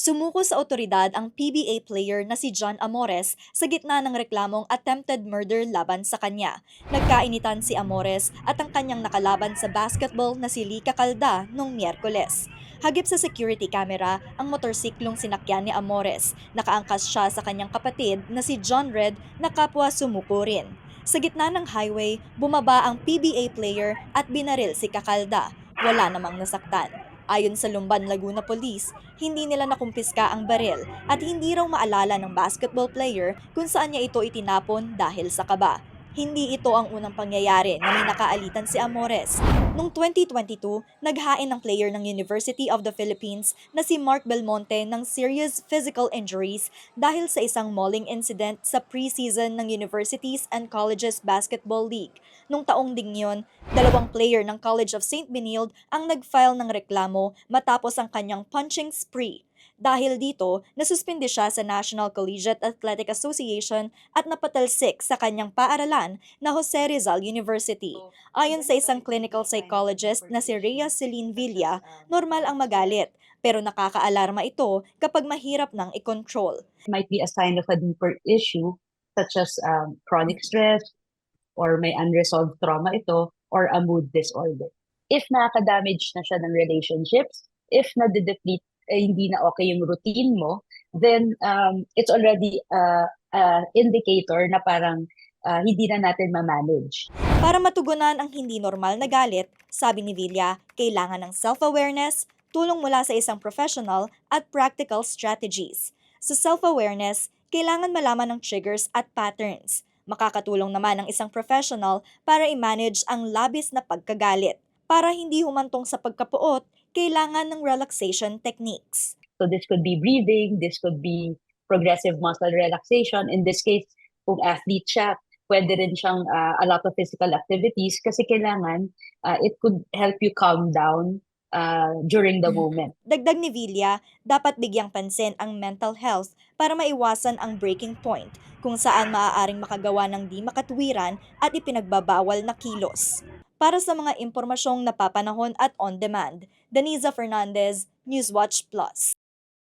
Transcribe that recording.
Sumuko sa otoridad ang PBA player na si John Amores sa gitna ng reklamong attempted murder laban sa kanya. Nagkainitan si Amores at ang kanyang nakalaban sa basketball na si Lika Calda noong Miyerkules. Hagip sa security camera ang motorsiklong sinakyan ni Amores. Nakaangkas siya sa kanyang kapatid na si John Red na kapwa sumuko rin. Sa gitna ng highway, bumaba ang PBA player at binaril si Kakalda. Wala namang nasaktan. Ayon sa Lumban Laguna Police, hindi nila nakumpiska ang baril at hindi raw maalala ng basketball player kung saan niya ito itinapon dahil sa kaba. Hindi ito ang unang pangyayari na may nakaalitan si Amores. Noong 2022, naghain ng player ng University of the Philippines na si Mark Belmonte ng serious physical injuries dahil sa isang mauling incident sa preseason ng Universities and Colleges Basketball League. Noong taong ding yun, dalawang player ng College of St. Benilde ang nag-file ng reklamo matapos ang kanyang punching spree. Dahil dito, nasuspindi siya sa National Collegiate Athletic Association at napatalsik sa kanyang paaralan na Jose Rizal University. Ayon sa isang clinical psychologist na si Rhea Celine Villa, normal ang magalit, pero nakakaalarma ito kapag mahirap nang i-control. might be a sign of a deeper issue such as um, chronic stress or may unresolved trauma ito or a mood disorder. If nakaka-damage na siya ng relationships, if na-deplete, eh, hindi na okay yung routine mo, then um, it's already a, a indicator na parang uh, hindi na natin ma-manage. Para matugunan ang hindi normal na galit, sabi ni Villa, kailangan ng self-awareness, tulong mula sa isang professional at practical strategies. Sa self-awareness, kailangan malaman ng triggers at patterns. Makakatulong naman ang isang professional para i-manage ang labis na pagkagalit. Para hindi humantong sa pagkapuot, kailangan ng relaxation techniques. So this could be breathing, this could be progressive muscle relaxation. In this case, kung athlete siya, pwede rin siyang uh, a lot of physical activities kasi kailangan uh, it could help you calm down uh, during the moment. Dagdag ni Villa, dapat bigyang pansin ang mental health para maiwasan ang breaking point kung saan maaaring makagawa ng di makatwiran at ipinagbabawal na kilos. Para sa mga impormasyong napapanahon at on-demand, Daniza Fernandez, Newswatch Plus.